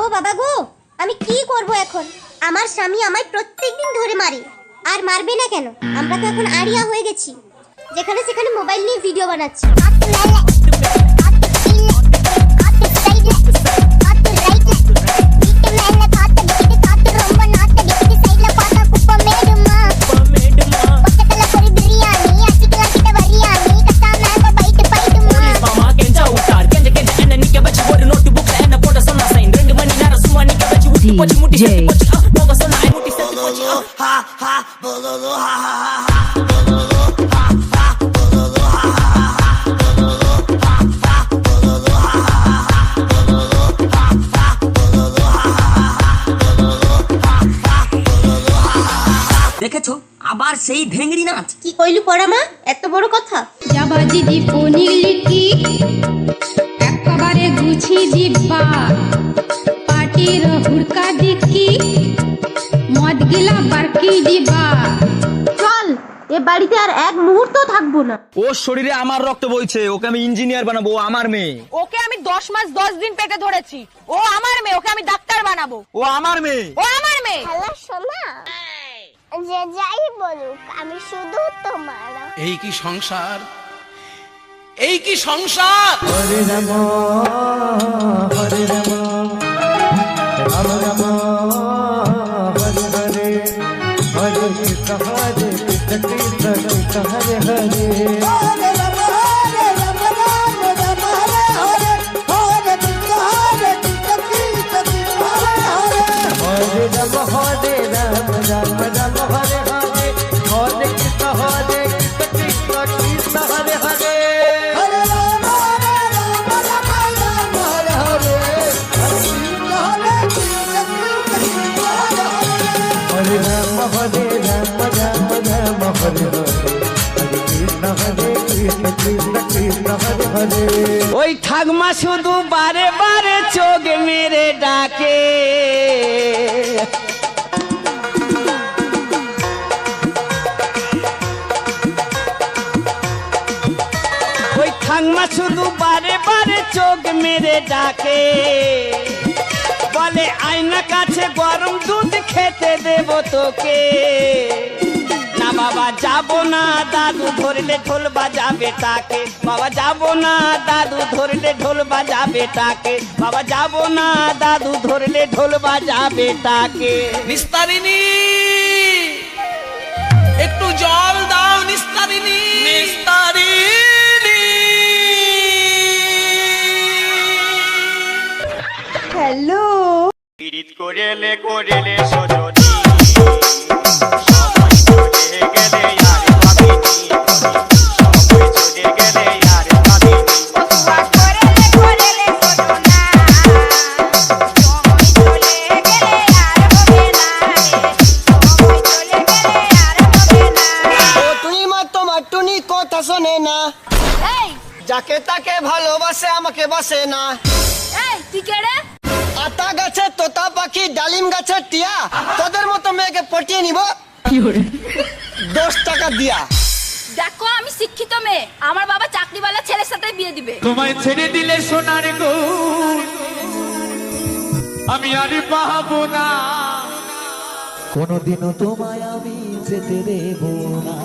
ও বাবা গো, আমি কি করব এখন? আমার স্বামী আমায় প্রত্যেকদিন ধরে মারে। আর মারবে না কেন? আমরা তো এখন আড়িয়া হয়ে গেছি। যেখানে সেখানে মোবাইল নিয়ে ভিডিও বানাচ্ছি। Ha দেখেছ? আবার সেই ভেঙ্গড়ি নাচ। কি কইলি পড়া মা? এত বড় কথা। যাবাজি দীপনি লিটি একেবারে গুছি দিবা। পাটির হুড়কা গিলা বারকি দিবা? চল এ বাড়িতে আর এক মুহূর্ত থাকব না। ওর শরীরে আমার রক্ত বইছে ওকে আমি ইঞ্জিনিয়ার বানাবো ও আমার মেয়ে। ওকে আমি দশ মাস দশ দিন পেটে ধরেছি ও আমার মেয়ে ওকে আমি ডাক্তার বানাবো। ও আমার মেয়ে। ও আমার মেয়ে। হ্যালো সোনা যে যাই বলুক আমি শুধু তোমার। এই কি সংসার? এই কি সংসার? हरे हरे ওই ঠাকমা শুধু বারে বারে চোখ মেরে ডাকে। ওই শুধু বারে বারে চোখ মেরে ডাকে। বলে আয়না কাছে গরম দুধ খেতে দেব তোকে। বাবা যাব না দাদু ধরলে ঢোল বাজাবে তাকে। বাবা যাব না দাদু ধরলে ঢোল বাজাবে তাকে। বাবা যাব না দাদু ধরলে ঢোল বাজাবে তাকে। নিস্তারিণী একটু জল দাও নিস্তারিণী। নিস্তারিণী। পীড়িত করেলে করেলে সজনী। শোনে না যাকে তাকে ভালোবাসে আমাকে বাসে না আতা গাছে, তোতা পাখি, ডালিম গাছে, টিয়া, তোদের মতো মেয়েকে পটিয়ে নিব। দশ টাকা দিয়া। দেখো আমি শিক্ষিত মেয়ে। আমার বাবা চাকরিওয়ালা ছেলের সাথে বিয়ে দিবে। তোমায় ছেড়ে দিলে সোনার গো আমি আর পাবো না। কোনোদিনও তোমায় আমি যেতে দেব না।